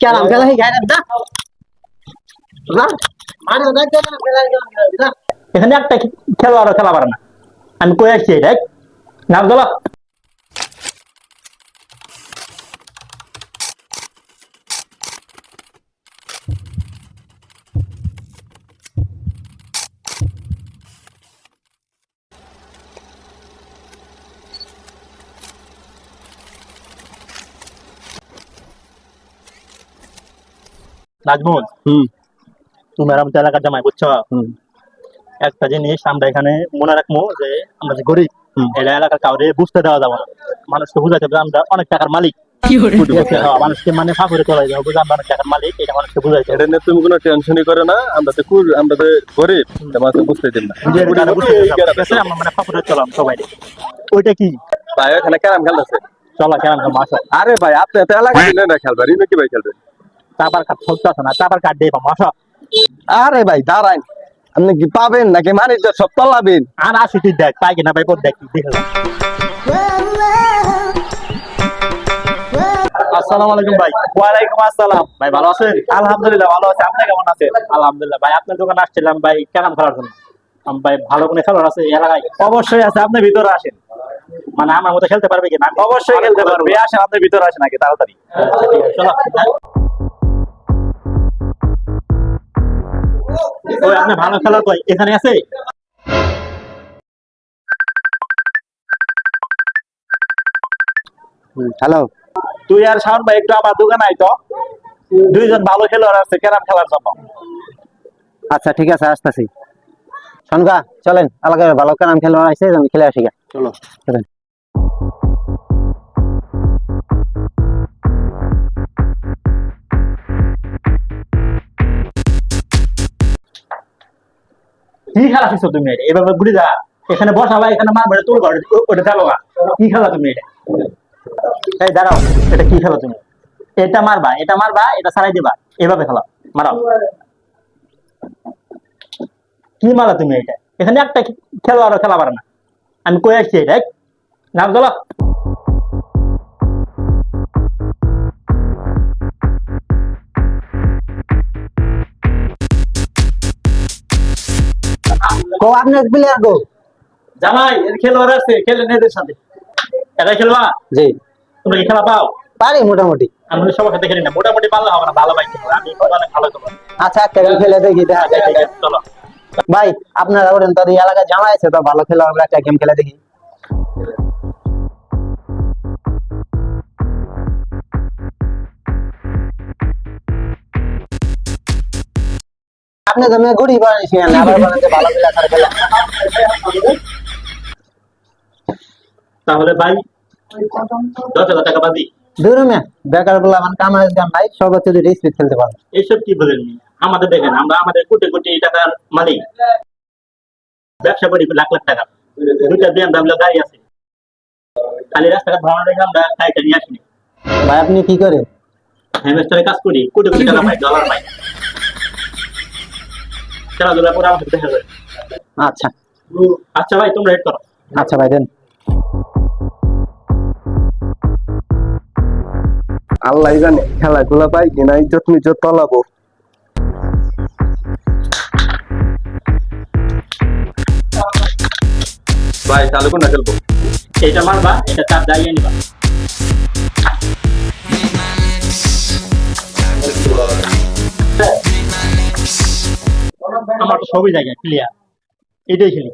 Carrom খেলা এখানে একটা খেলোয়াড়ও খেলা পারে না আমি কই আসছি দেখ নাম দলা নাজমুল হুম। তুমি আর আমি এলাকার জামাই বুঝছ? একটা জিনিস আমরা এখানে মনে রাখব যে আমরা যে গরিব। এটা এলাকার কাউরে বুঝতে দেওয়া যাবে না। মানুষকে বুঝাতে হবে আমরা অনেক টাকার মালিক? হ্যাঁ, মানুষকে মানে ফাঁকুরে তোলা যাবে বুঝে আমরা অনেক টাকার মালিক এটা মানুষকে বুঝাইতে এটা নিয়ে তুমি কোনো টেনশনই করো না আমরা তো কুর আমরা তো গরিব বুঝতে দিন না? আমরা মানে ফাঁকুরে চলাম সবাই। ওইটা কি? ভাই ওখানে ক্যারাম খেলতেছে। চলা মাসা আরে ভাই আপনি তো এলাকা দিলে না খেলবার কি ভাই খেলবে? চাপার কাঠ চলতে আছে না চাপার কাঠ দিয়ে মাসা আরে ভাই দাঁড়ান। আপনি কি পাবেন নাকি মানে সব তলাবেন? আর আসি তুই দেখ পাই কিনা ভাই দেখ দেখে। আসসালামু আলাইকুম ভাই। ওয়ালাইকুম আসসালাম। ভাই ভালো আছেন? আলহামদুলিল্লাহ ভালো আছি। আপনি কেমন আছেন? আলহামদুলিল্লাহ ভাই আপনার দোকানে আসছিলাম ভাই ক্যারাম খেলার জন্য? আম ভাই ভালো কোনো খেলোয়াড় আছে এলাকায়? অবশ্যই আছে আপনি ভিতরে আসেন। মানে আমার মতো খেলতে পারবে কিনা অবশ্যই খেলতে পারবে। আসেন আপনি ভিতরে আসেন আগে তাড়াতাড়ি। আচ্ছা, চলো। ওই আপনি ভালো খেলার ভাই এখানে আছে? হ্যালো তুই আর শাওন ভাই একটু আমার দোকানে আইতো দুইজন ভালো খেলোয়াড় আছে ক্যারাম খেলার জন্য। আচ্ছা ঠিক আছে আসতেছি। শোনগা চলেন এলাকায় ভালো ক্যারাম খেলোয়াড় আছে আমি খেলে আসি গা। চলো। চলেন। কি খেলা শিখছো তুমি এটা? এভাবে বুড়ি যা। এখানে বসা ভাই, এখানে মারবে ঘর ওটা যাব গা। কি খেলা তুমি এটা? এই দাঁড়াও, এটা কি খেলা তুমি? এটা মারবা এটা মারবা, এটা ছাড়াই দিবা। এভাবে খেলা। মারাও। কি মারা তুমি এটা? এখানে একটা খেলোয়াড়ও খেলা পারে না। আমি কই আসছি এটা? নাম চলো আপনার প্লেয়ার গো? জামাই এর খেলোয়াড় আছে এদের সাথে। খেলবা? জি। তোমরা কি খেলা পাও? পারি মোটামুটি। আমি সবার সাথে খেলি না মোটামুটি পারলে হবে না ভালো ভাই খেলো আমি অনেক ভালো খেলো আচ্ছা আচ্ছা খেলে দেখি দেখা আচ্ছা, যায় চলো। ভাই আপনারা ওরেন তো এলাকা এলাকায় জামা আছে তো ভালো খেলো আমরা একটা গেম খেলে দেখি। আপনি তো মেয়ে গরিব আবার ভালো খেলা করে তাহলে ভাই দশ হাজার টাকা বাদি বেকার বলে আমার দাম নাই সর্বোচ্চ দুটো স্পিড খেলতে পারবে এইসব কি বলেন? আমাদের দেখেন আমরা আমাদের কোটি কোটি টাকার মালিক। ব্যবসা করি লাখ লাখ টাকা। দুইটা গাড়ি আছে। খালি রাস্তাঘাট ভাড়া রেখে আমরা গাড়িটা নিয়ে আসিনি ভাই আপনি কি করেন? হেমেস্টারে কাজ করি। কোটি কোটি টাকা পাই ডলার পাই। খেলাধুলা করে আমাদের দেখা যায়। আচ্ছা। আচ্ছা ভাই তোমরা হেড করো। আচ্ছা ভাই দেন। আল্লাহ জানে খেলাগুলা পাই কিনা ইজ্জত মিজ্জত তলাবো। ভাই তাহলে কোনটা খেলব? এইটা মারবা এটা চাপ দাঁড়িয়ে নিবা। আমার সবই জায়গায় ক্লিয়ার এটাই প্লেয়ার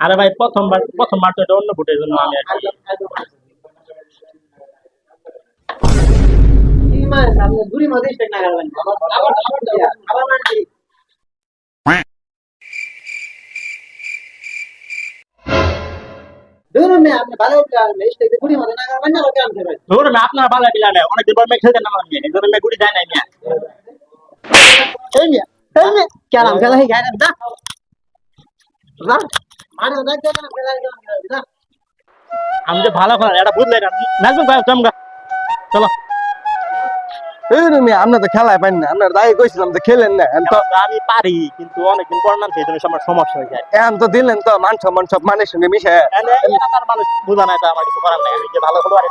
আরে ভাই প্রথমবার প্রথমবার তো এটা অন্য ফুটের জন্য আমি আর কি ধরুন আপনার ভালো পিলা নেই অনেকদিন পর মেয়ে খেলতে নামার মেয়ে এই জন্য মেয়ে গুড়ি যায় নাই মেয়ে এই মিয়া এই মিয়া ক্যারাম খেলা হয়ে গায়ে দা না মানে না ক্যারাম খেলা দা আমি যে ভালো খেলা এটা বুঝলে না নাচবো ভাই চমকা চলো এই রুমি আপনি তো খেলায় পাইন না। আপনার দায়ী কইছিলাম তো খেলেন না। তো আমি পারি কিন্তু অনেকদিন পর নাম সেই জন্য আমার সমস্যা হয়ে যায়। এখন তো দিলেন তো মান সম্মান সব মানুষের সঙ্গে মিশে। এনে এলাকার মানুষ বোঝা নাই তো আমার কিছু করার নাই। আমি যে ভালো খেলোয়াড়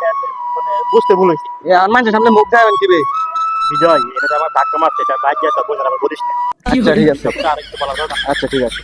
মানে বুঝতে ভুল হয়েছে। আর মানুষের সামনে মুখ বিজয় এটা আমার ধাক্কা মারছে এটা আমার বলিস না। আচ্ছা ঠিক আছে। আচ্ছা ঠিক আছে।